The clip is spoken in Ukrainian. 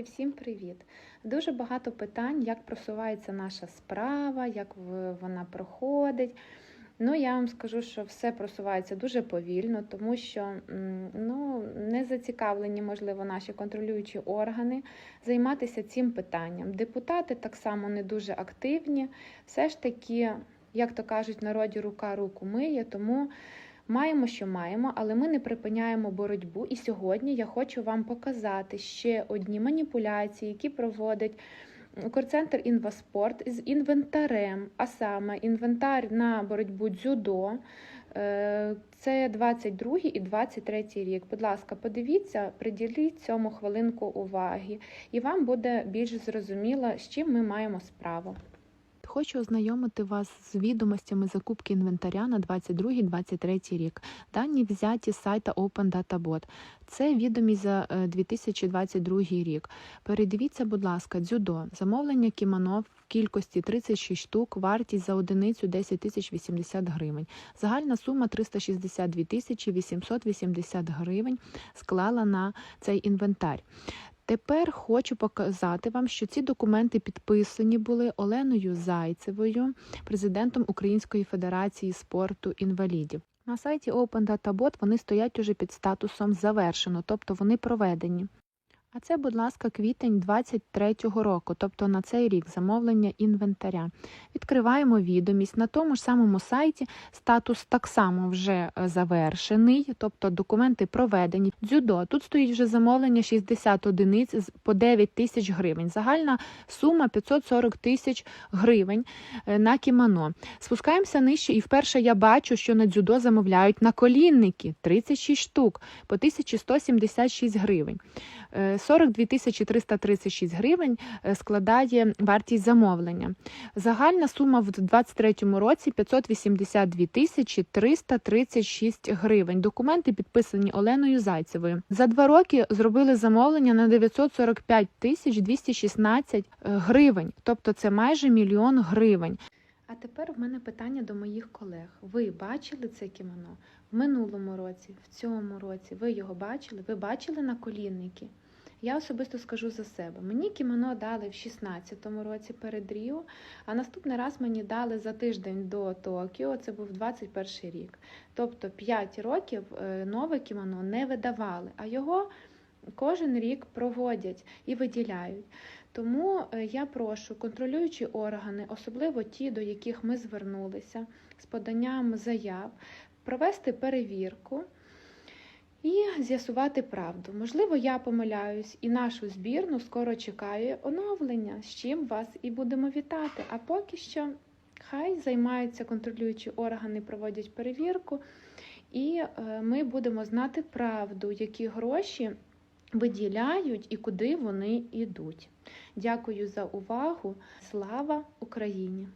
Друзі, всім привіт! Дуже багато питань, як просувається наша справа, як вона проходить. Ну, я вам скажу, що все просувається дуже повільно, тому що ну, не зацікавлені, можливо, наші контролюючі органи займатися цим питанням. Депутати так само не дуже активні. Все ж таки, як то кажуть, народі рука руку миє, тому. Маємо, що маємо, але ми не припиняємо боротьбу. І сьогодні я хочу вам показати ще одні маніпуляції, які проводить Укрцентр Інваспорт з інвентарем, а саме інвентар на боротьбу дзюдо. Е, Це 22 і 23 рік. Будь ласка, подивіться, приділіть цьому хвилинку уваги, і вам буде більш зрозуміло, з чим ми маємо справу. Хочу ознайомити вас з відомостями закупки інвентаря на 22-23 рік. Дані взяті з сайта Open Data Bot. Це відомість за е, 2022 рік. Передивіться, будь ласка, дзюдо. Замовлення кімоно в кількості 36 штук, вартість за одиницю 10 тисяч 80 гривень. Загальна сума 362 тисячі 880 гривень склала на цей інвентар. Тепер хочу показати вам, що ці документи підписані були Оленою Зайцевою, президентом Української федерації спорту інвалідів. На сайті Open Data вони стоять уже під статусом завершено, тобто вони проведені. А це, будь ласка, квітень 23-го року, тобто на цей рік замовлення інвентаря. Відкриваємо відомість. На тому ж самому сайті статус так само вже е, завершений, тобто документи проведені. Дзюдо. Тут стоїть вже замовлення 60 одиниць по 9 тисяч гривень. Загальна сума 540 тисяч гривень е, на кімоно. Спускаємося нижче, і вперше я бачу, що на дзюдо замовляють наколінники 36 штук по 1176 гривень. Е, 42 тисячі 336 гривень е, складає вартість замовлення. Загальна сума в 2023 році 582 тисячі 336 гривень. Документи підписані Оленою Зайцевою. За два роки зробили замовлення на 945 тисяч 216 гривень, тобто це майже мільйон гривень. А тепер в мене питання до моїх колег. Ви бачили це кімоно в минулому році, в цьому році? Ви його бачили? Ви бачили наколінники? Я особисто скажу за себе. Мені кімоно дали в 16-му році перед Ріо, а наступний раз мені дали за тиждень до Токіо, це був 21 рік. Тобто 5 років е, нове кімоно не видавали, а його кожен рік проводять і виділяють. Тому е, я прошу контролюючі органи, особливо ті, до яких ми звернулися з поданням заяв, провести перевірку і з'ясувати правду. Можливо, я помиляюсь, і нашу збірну скоро чекає оновлення, з чим вас і будемо вітати. А поки що хай займаються контролюючі органи, проводять перевірку, і е, ми будемо знати правду, які гроші виділяють і куди вони йдуть. Дякую за увагу. Слава Україні!